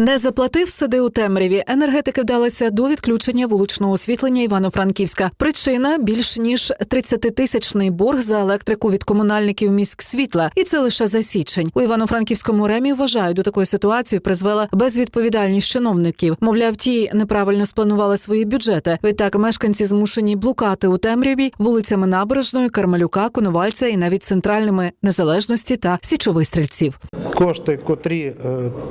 Не заплатив сиди у темряві. Енергетики вдалися до відключення вуличного освітлення Івано-Франківська. Причина більш ніж 30-тисячний борг за електрику від комунальників міськсвітла, і це лише за січень. У Івано-Франківському ремі вважають, до такої ситуації призвела безвідповідальність чиновників. Мовляв, ті неправильно спланували свої бюджети. Відтак мешканці змушені блукати у темряві вулицями Набережної, Кармелюка, Коновальця і навіть центральними незалежності та січових стрільців. Кошти, котрі е,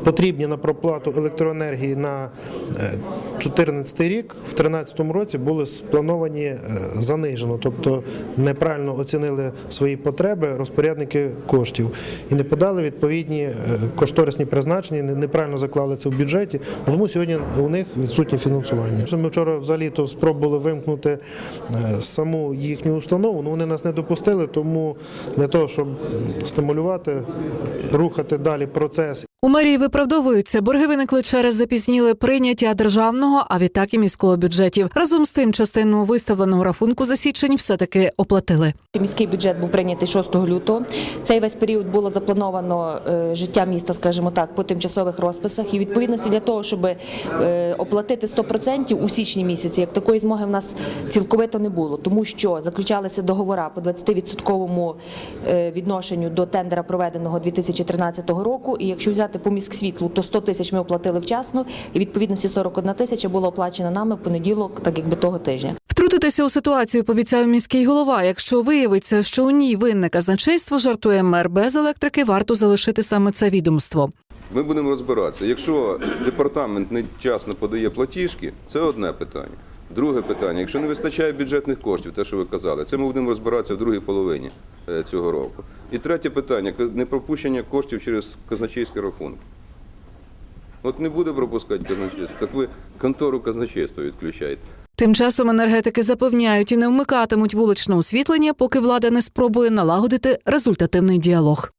потрібні на проплату електроенергії на 2014 рік, в 2013 році були сплановані е, занижено, тобто неправильно оцінили свої потреби розпорядники коштів і не подали відповідні е, кошторисні призначення, неправильно заклали це в бюджеті. Тому сьогодні у них відсутнє фінансування. Ми вчора взагалі то спробували вимкнути е, саму їхню установу, але вони нас не допустили, тому для того, щоб стимулювати, рухати далі процес У мерії виправдовуються. Борги виникли через запізніле прийняття державного, а відтак і міського бюджетів. Разом з тим, частину виставленого рахунку за січень все таки оплатили. Міський бюджет був прийнятий 6 лютого. Цей весь період було заплановано е, життя міста, скажімо так, по тимчасових розписах. І відповідності для того, щоб е, оплатити 100% у січні місяці, як такої змоги в нас цілковито не було, тому що заключалися договори по 20% е, відношенню до тендера, проведеного 2013 року. І якщо взяти по міськсвітлу, то 100 тисяч ми оплатили вчасно, і відповідності 41 тисяча було оплачено нами в понеділок, так якби того тижня. Втрутитися у ситуацію пообіцяв міський голова. Якщо виявиться, що у ній винне казначейство, жартує мер без електрики, варто залишити саме це відомство. Ми будемо розбиратися. Якщо департамент не вчасно подає платіжки, це одне питання. Друге питання, якщо не вистачає бюджетних коштів, те, що ви казали, це ми будемо розбиратися в другій половині е, цього року. І третє питання непропущення коштів через казначейський рахунок. От не буде пропускати казначейство, так ви контору казначейства відключаєте. Тим часом енергетики запевняють і не вмикатимуть вуличне освітлення, поки влада не спробує налагодити результативний діалог.